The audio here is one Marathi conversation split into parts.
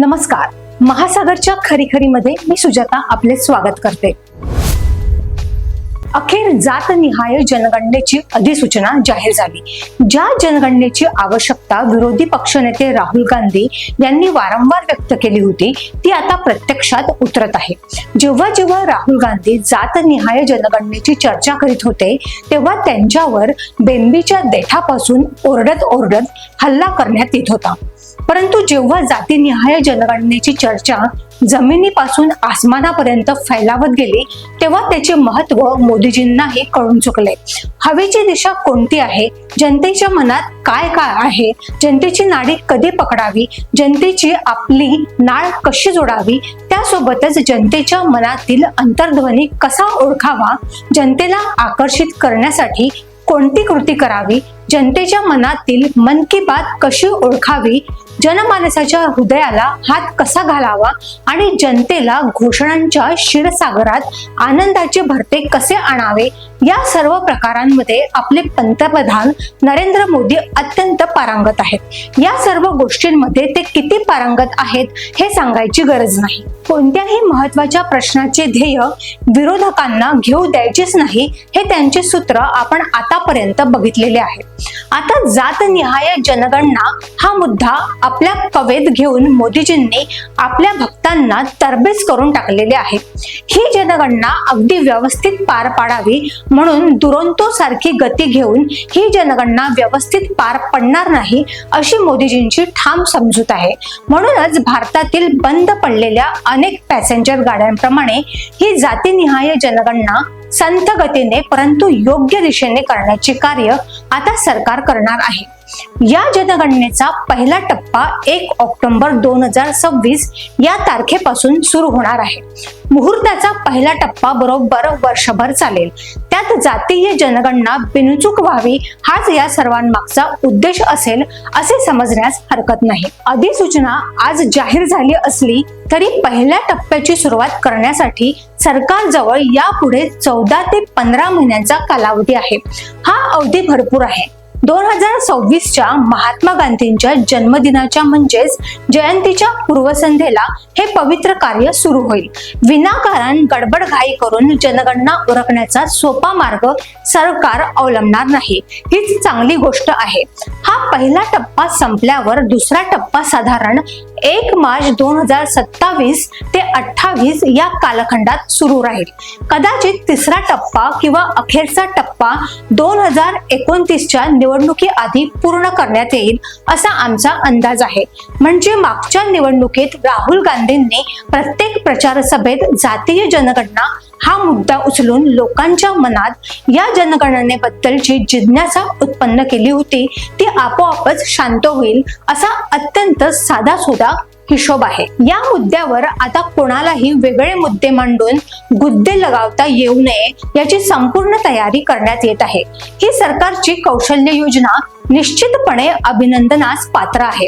नमस्कार. महासागरच्या खरीखरीमध्ये मी सुजाता आपले स्वागत करते. अखेर जातनिहाय जनगणनेची अधिसूचना जाहीर झाली. ज्या जनगणनेची आवश्यकता विरोधी पक्षनेते राहुल गांधी यांनी वारंवार व्यक्त केली होती ती आता प्रत्यक्षात उतरत आहे. जेव्हा जेव्हा राहुल गांधी जातनिहाय जनगणनेची चर्चा करीत होते तेव्हा त्यांच्यावर बेंबीच्या देठापासून ओरडत ओरडत हल्ला करण्यात येत होता. परंतु जेव्हा जातीनिहाय जनगणनेची चर्चा जमिनीपासून आसमानापर्यंत फैलावत गेली तेव्हा त्याचे महत्त्व मोदीजींनाही कळून चुकले. हवेची दिशा कोणती आहे? जनतेच्या मनात काय काय आहे? जनतेची नाडी कधी पकडावी? जनतेची आपली नाळ कशी जोडावी? त्यासोबतच जनतेच्या मनातील अंतर्ध्वनी कसा ओळखावा? जनतेला आकर्षित करण्यासाठी कोणती कृती करावी? जनतेच्या मनातील मन की बात कशी ओळखावी? जनमानसाच्या हृदयाला हात कसा घालावा आणि जनतेला घोषणांच्या क्षीरसागरात आनंदाचे भरते कसे आणावे या सर्व प्रकारांमध्ये आपले पंतप्रधान नरेंद्र मोदी अत्यंत पारंगत आहेत. या सर्व गोष्टींमध्ये ते किती पारंगत आहेत हे सांगायची गरज नाही. कोणत्याही महत्त्वाच्या प्रश्नाचे ध्येय विरोधकांना घेऊ द्यायचेच नाही हे त्यांचे सूत्र आपण आतापर्यंत बघितलेले आहे. आता जातनिहाय जनगणना हा मुद्दा आपल्या कवेत घेऊन मोदीजींनी आपल्या भक्तांना तरबेज करून टाकलेले आहे. ही जनगणना अगदी व्यवस्थित पार पाडावी म्हणून दुरंतो सारखी गती घेऊन ही जनगणना व्यवस्थित पार पडणार नाही अशी मोदीजींची ठाम समजूत आहे. म्हणूनच भारतातील बंद पडलेल्या अनेक पॅसेंजर गाड्यांप्रमाणे ही जातीनिहाय जनगणना संथ गतीने परंतु योग्य दिशेने करण्याचे कार्य आता सरकार करणार आहे. या जनगणनेचा पहिला टप्पा एक ऑक्टोबर दोन हजार सव्वीस या तारखेपासून सुरू होणार आहे. मुहूर्ताचा पहिला टप्पा बरोबर वर्षभर चालेल. त्यात जातीय जनगणना बिनचूक व्हावी हाच या सर्वांमागचा उद्देश असेल असे समजण्यास हरकत नाही. अधिसूचना आज जाहीर झाली असली तरी पहिल्या टप्प्याची सुरुवात करण्यासाठी सरकारजवळ यापुढे चौदा ते पंधरा महिन्यांचा कालावधी आहे. हा अवधी भरपूर आहे. दोन हजार सव्वीसच्या महात्मा गांधींच्या जन्मदिनाच्या म्हणजेच जयंतीच्या पूर्वसंध्येला हे पवित्र कार्य सुरू होईल. विनाकारण गडबडघाई करून जनगणना उरकण्याचा सोपा मार्ग सरकार अवलंबणार नाही. हीच चांगली गोष्ट आहे. हा पहिला टप्पा संपल्यावर दुसरा टप्पा साधारण एक मार्च दोन हजार सत्तावीस ते अठ्ठावीस या कालखंडात सुरू राहील. कदाचित तिसरा टप्पा किंवा अखेरचा टप्पा दोन हजार एकोणतीसच्या निवडणुकीआधी पूर्ण करण्यात येईल असा आमचा अंदाज आहे. म्हणजे मागच्या निवडणुकीत राहुल गांधींनी प्रत्येक प्रचार सभेत जातीय जनगणना हा मुद्दा उचलून लोकांच्या मनात या जनगणनेबद्दलची जिज्ञासा उत्पन्न केली होती ती आपोआपच शांत होईल असा अत्यंत साधा सुधा हिशोब आहे. या मुद्द्यावर आता कोणालाही वेगळे मुद्दे मांडून गुद्दे लगावता येऊ नये याची संपूर्ण तयारी करण्यात येत आहे. ही सरकारची कौशल्य योजना निश्चितपणे अभिनंदनास पात्र आहे.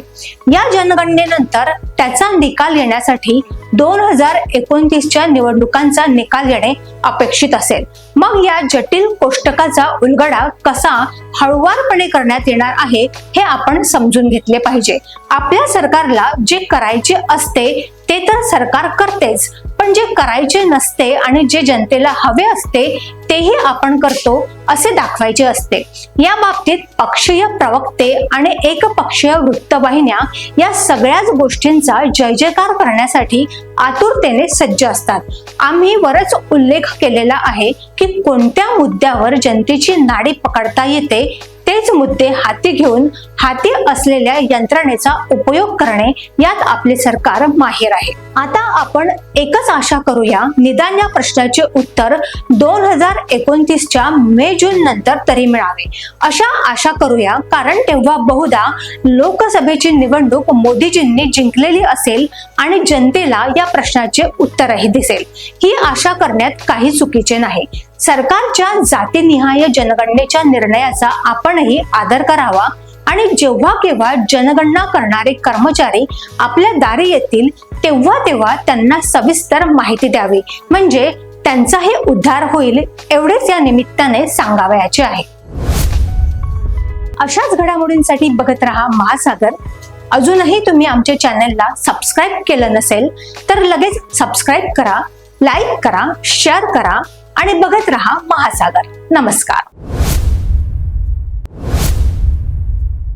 या जनगणनेनंतर त्याचा निकाल येण्यासाठी दोन हजार एकोणतीसच्या निवडणुकांचा निकाल येणे अपेक्षित असेल. मग या जटिल कोष्टकाचा उलगडा कसा हळुवारपणे करण्यात येणार आहे हे आपण समजून घेतले पाहिजे. आपल्या सरकारला जे करायचे असते ते तर सरकार करतेच. पण जे करायचे नसते आणि जे जनतेला हवे असते तेही आपण करतो असे दाखवायचे असते. या बाबतीत पक्षीय प्रवक्ते आणि एकपक्षीय वृत्तवाहिन्या या सगळ्याच गोष्टींचा जय जयकार करण्यासाठी आतुरतेने सज्ज असतात. आम्ही वरच उल्लेख केलेला आहे की कोणत्या मुद्द्यावर जनतेची नाडी पकडता येते तेच मुद्दे हाती घेऊन हाती असलेल्या यंत्रणेचा उपयोग करणे यात आपले सरकार माहीर आहे. आता आपण एकच आशा करूया. निदान या प्रश्नाचे उत्तर दोन हजार एकोणतीसच्या मे जून नंतर तरी मिळावे. अशा आशा करूया. कारण तेव्हा बहुधा लोकसभेची निवडणूक मोदीजींनी जिंकलेली असेल आणि जनतेला या प्रश्नाचे उत्तरही दिसेल. ही आशा करण्यात काही चुकीचे नाही. सरकारच्या जातीनिहाय जनगणनेच्या निर्णयाचा आपणही आदर करावा. आणि जेव्हा केव्हा जनगणना करणारे कर्मचारी आपल्या दारी येतील तेव्हा तेव्हा त्यांना सविस्तर माहिती द्यावी. म्हणजे त्यांचाही उद्धार होईल एवढेच या निमित्ताने सांगावयाचे आहे. अशाच घडामोडींसाठी बघत रहा महासागर. अजूनही तुम्ही आमच्या चॅनलला सबस्क्राईब केलं नसेल तर लगेच सबस्क्राईब करा लाईक करा शेअर करा आणि बघत रहा महासागर. नमस्कार.